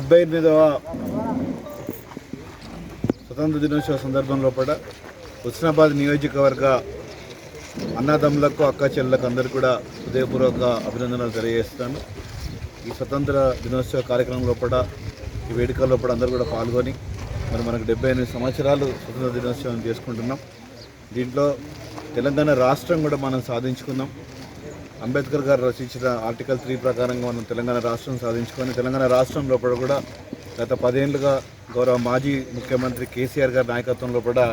డెబ్బై ఎనిమిదవ స్వతంత్ర దినోత్సవ సందర్భంలో కూడా హుస్నాబాద్ నియోజకవర్గ అన్నదమ్ములకు అక్క చెల్లెలకు అందరూ కూడా హృదయపూర్వక అభినందనలు తెలియజేస్తాను ఈ స్వతంత్ర దినోత్సవ కార్యక్రమంలో కూడా ఈ వేడుకల్లో కూడా అందరూ కూడా పాల్గొని మరి మనకు డెబ్బై ఎనిమిది సంవత్సరాలు స్వతంత్ర దినోత్సవం చేసుకుంటున్నాం. దీంట్లో తెలంగాణ రాష్ట్రం కూడా మనం సాధించుకున్నాం అంబేద్కర్ గారు రచించిన ఆర్టికల్ త్రీ ప్రకారంగా మనం తెలంగాణ రాష్ట్రం సాధించుకొని తెలంగాణ రాష్ట్రం లోపల కూడా గత పదేళ్ళుగా గౌరవ మాజీ ముఖ్యమంత్రి కేసీఆర్ గారి నాయకత్వంలో కూడా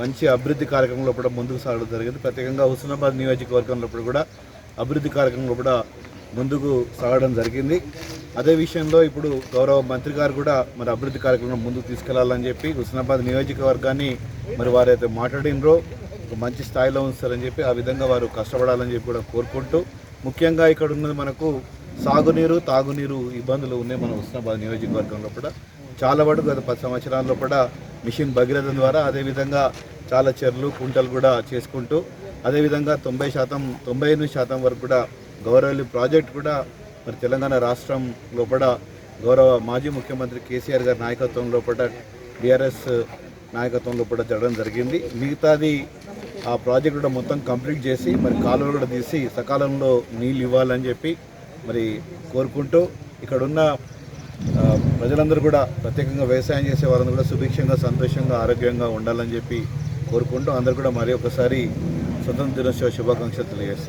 మంచి అభివృద్ధి కార్యక్రమంలో కూడా ముందుకు సాగడం జరిగింది. ప్రత్యేకంగా హుస్నాబాద్ నియోజకవర్గంలో కూడా అభివృద్ధి కార్యక్రమంలో కూడా ముందుకు సాగడం జరిగింది. అదే విషయంలో ఇప్పుడు గౌరవ మంత్రి గారు కూడా మరి అభివృద్ధి కార్యక్రమం ముందుకు తీసుకెళ్ళాలని చెప్పి హుస్నాబాద్ నియోజకవర్గాన్ని మరి వారైతే మాట్లాడినరో ఒక మంచి స్థాయిలో ఉంచారని చెప్పి ఆ విధంగా వారు కష్టపడాలని చెప్పి కూడా కోరుకుంటూ ముఖ్యంగా ఇక్కడ ఉన్నది మనకు సాగునీరు తాగునీరు ఇబ్బందులు ఉన్నాయి మన హుస్నాబాద్ నియోజకవర్గంలో కూడా. చాలా వరకు గత పది సంవత్సరాల్లో కూడా మిషన్ భగీరథ ద్వారా అదేవిధంగా చాలా చెర్లు కుంటలు కూడా చేసుకుంటూ అదేవిధంగా తొంభై శాతం తొంభై ఎనిమిది శాతం వరకు కూడా గౌరవల్లి ప్రాజెక్ట్ కూడా మరి తెలంగాణ రాష్ట్రం లోపల గౌరవ మాజీ ముఖ్యమంత్రి కేసీఆర్ గారి నాయకత్వంలో కూడా బీఆర్ఎస్ నాయకత్వంలో కూడా జరగడం జరిగింది. మిగతాది ఆ ప్రాజెక్ట్ కూడా మొత్తం కంప్లీట్ చేసి మరి కాలువలు కూడా తీసి సకాలంలో నీళ్ళు ఇవ్వాలని చెప్పి మరి కోరుకుంటూ ఇక్కడ ఉన్న ప్రజలందరూ కూడా ప్రత్యేకంగా వ్యవసాయం చేసే వారందరూ కూడా సుభిక్షంగా సంతోషంగా ఆరోగ్యంగా ఉండాలని చెప్పి కోరుకుంటూ అందరూ కూడా మరి ఒకసారి స్వతంత్ర దినోత్సవ శుభాకాంక్షలు తెలియజేస్తారు